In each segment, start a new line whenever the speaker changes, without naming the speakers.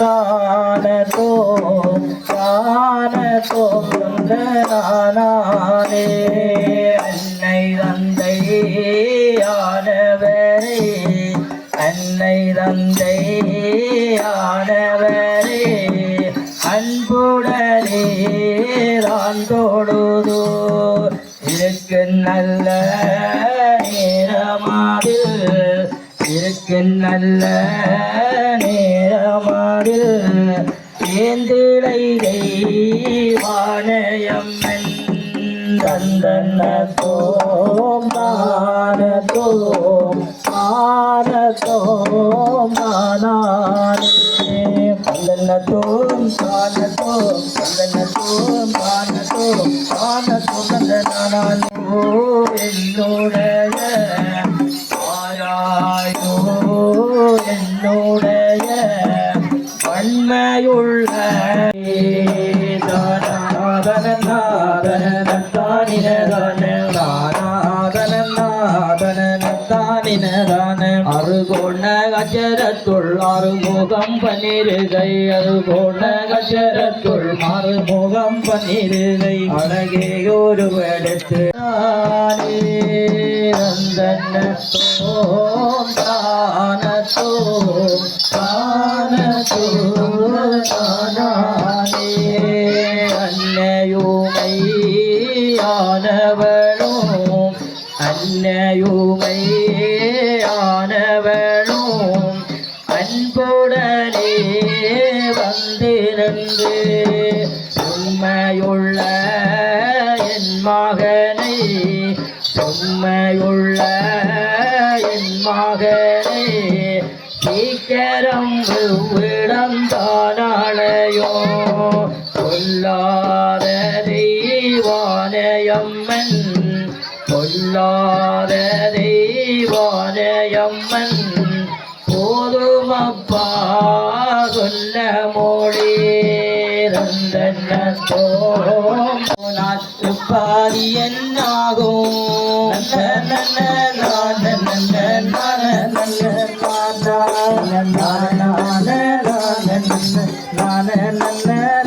காணத்தோம் காணத்தோம் நானே அன்னை தந்தை ஆனவரே அன்னை தந்தை ஆனவரே. அன்புடனே தான் தொழுதோ இருக்கு நல்ல நேரமாதில் இருக்கு நல்ல நேரமாதில் ஏந்திழை வானயம்மன் தந்தனத்தோம் தானத்தோம் ஆனத்தோம் தானானே பந்தனத்தோம் தானத்தோம் பந்தனத்தோம் தானத்தோம் தானத்தோம் தந்தனானோ என்னுடைய ஆராயோ என்னுடைய வன்மையுள்ள அருகோண கச்சரத்துள் அறுமுகம் பன்னிருகை அருகோண கச்சரத்துள் மறுமுகம் பன்னிருகை அழகே ஒரு எடுத்து ரந்தனத்தோம் தானத்தோ ஆனவளும் அன்னையுமை ஆனவளும் அன்புடனே நின்று உண்மையுள்ள என் மகனை உண்மையுள்ள என் மகனை சீக்கிரம் விடம் தானாளையோ அம்மன். பொல்லாத தெய்வானயம்மன் போதுமப்பா சொல்ல மொழி ரந்தனத்தோம் நாட்டு பாதி என்னாகும்? நல்ல நம்பினோக்கு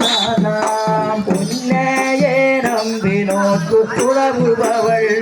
உறவுபவள் நீ